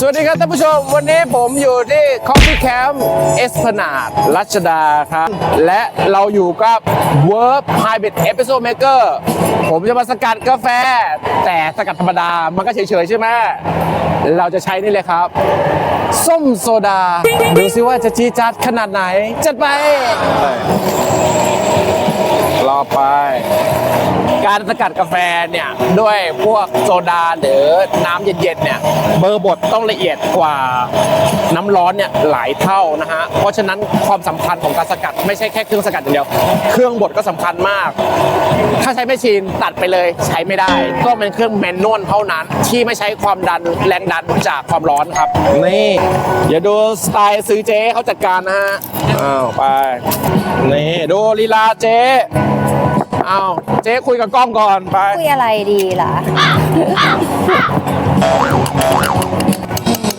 สวัสดีครับท่านผู้ชม วันนี้ผมอยู่ที่ Coffee Camp เอสพนาดรัชดาครับ และเราอยู่กับ Verb Hybrid Espresso Maker ผมจะมาสกัดกาแฟ แต่สกัดธรรมดา มันก็เฉยๆใช่ไหมเราจะใช้นี่เลยครับ ส้มโซดา ดูซิว่าจะจี๊จัดขนาดไหน จัดไปรอไป การสกัดกาแฟเนี่ยด้วยพวกโซดาหรือน้ำเย็นๆเนี่ยเบอร์บดต้องละเอียดกว่าน้ำร้อนเนี่ยหลายเท่านะฮะเพราะฉะนั้นความสำคัญของการสกัดไม่ใช่แค่เครื่องสกัดอย่างเดียว เครื่องบดก็สำคัญมาก ถ้าใช้แมชชีนตัดไปเลยใช้ไม่ได้ ต้องเป็นเครื่องแมนนวลเท่านั้น ที่ไม่ใช้ความดันแรงดันจากความร้อนครับนี่อย่าดูสไตล์ซื้อเจ๊เขาจัดการนะฮะอ้าวไปนี่ดูลีลาเจ๊ อ้าวเจ๊คุยกับกล้องก่อนไป คุยอะไรดีล่ะ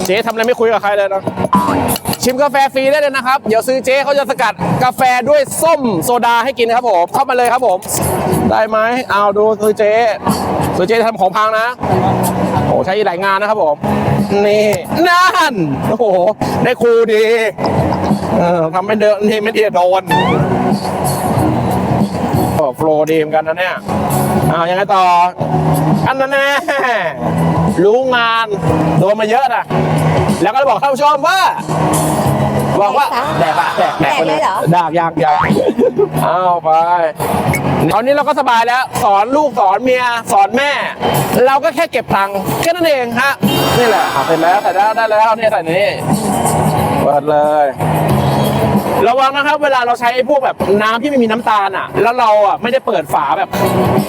เจ๊ทำอะไรไม่คุยกับใครเลยนะชิมกาแฟฟรีได้เลยนะครับ เดี๋ยวซื้อเจ๊เขาจะสกัดกาแฟด้วยส้มโซดาให้กินครับผม เข้ามาเลยครับผม ได้ไหมเอาดูซื้อเจ๊ซื้อเจ๊ทำของพังนะ โอ้ใช้หลายงานนะครับผม นี่นั่นโอ้โห ได้ครูดี เออทำไม่เดินนี่ไม่ดีโดนโอ้โฟลว์ ดีเหมือนกันนะเนี่ยเอายังไงต่อ อันนั้นแน่รู้งาน โดนมาเยอะนะแล้วก็บอกท่านผู้ชมว่าบอกว่าแดกอะแดกแดกไปเลยแดกเลยเหรอดากยากยากเอาไปคราวนี้เราก็สบายแล้ว สอนลูกสอนเมียสอนแม่ เราก็แค่เก็บตังค์แค่นั้นเองฮะนี่แหละอะเสร็จแล้วใส่แล้วได้แล้วเนี่ยใส่นี่เปิดเลย ระวังนะครับเวลาเราใช้พวกแบบน้ำที่ไม่มีน้ำตาลอะ แล้วเราอะไม่ได้เปิดฝาแบบ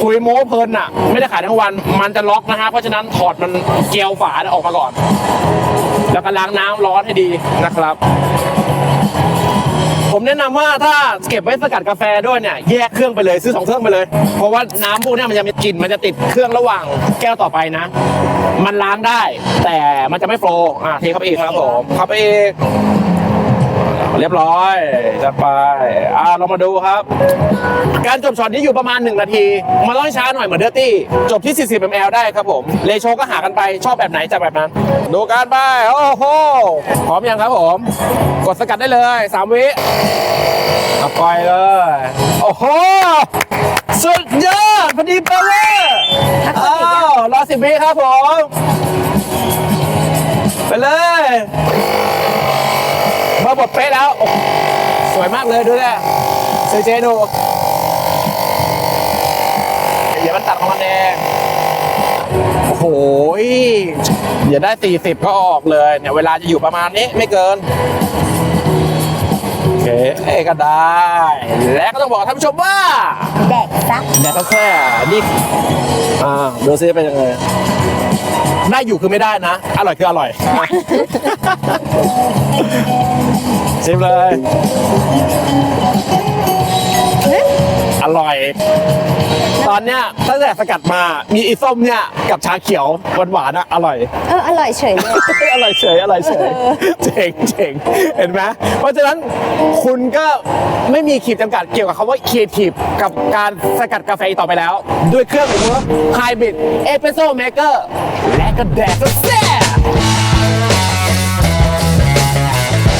คุยโม้เพลินอะ ไม่ได้ขายทั้งวันมันจะล็อกนะฮะเพราะฉะนั้นถอดมันเกลียวฝาออกมาก่อน แล้วก็ล้างน้ำร้อนให้ดีนะครับผมแนะนำว่าถ้าเก็บไว้สกัดกาแฟด้วยเนี่ยแยกเครื่องไปเลยซื้อสองเครื่องไปเลย เพราะว่าน้ำพวกเนี้ยมันจะมีกลิ่นมันจะติดเครื่องระหว่างแก้วต่อไปนะ มันล้างได้ แต่มันจะไม่โฟลว์อะเทเข้าไปอีกครับผมเข้าไปอีก เรียบร้อยจะไปอ่าเรามาดูครับ การจบช็อตนี้อยู่ประมาณ 1 นาทีมันต้องช้าหน่อยเหมือนเดอร์ตี้ จบที่ 40 ml ได้ครับผม เลโชก็หากันไปชอบแบบไหนจากแบบนั้น ดูการไป โอ้โห พร้อมยังครับผม กดสกัดได้เลย 3 วิเอาปล่อยเลย โอ้โห สุดยอดพอดีเปะเลยอ้าวรอสิบวิครับผม ไปเลย อร์บทเป๊ะแล้วโอ้โหสวยมากเลยดูแลซื้อเจดูเดี๋ยวมันตัดของมันเองโอ้โหอย่าได้ 40 ก็ออกเลยเนี่ยเวลาจะอยู่ประมาณนี้ไม่เกินโอเคก็ได้ และก็ต้องบอกท่านผู้ชมว่าแดกซะแต่ก็แค่นี่อ่าดูซิเป็นยังไงได้อยู่คือไม่ได้นะ อร่อยคืออร่อย ชิมเลย อร่อย ตอนเนี้ยตั้งแต่สกัดมามีอีส้มเนี่ยกับชาเขียวหวานๆอะอร่อย เอออร่อยเฉยเลย อร่อยเฉยอร่อยเฉยเจ๋งเจ๋งเห็นไหมเพราะฉะนั้นคุณก็ไม่มีขีดจำกัดเกี่ยวกับคำว่าครีเอทีฟกับการสกัดกาแฟอีกต่อไปแล้ว ด้วยเครื่องเวิร์กไฮบริดเอสเปรสโซ่เมเกอร์และก็แดกก็แซ่บ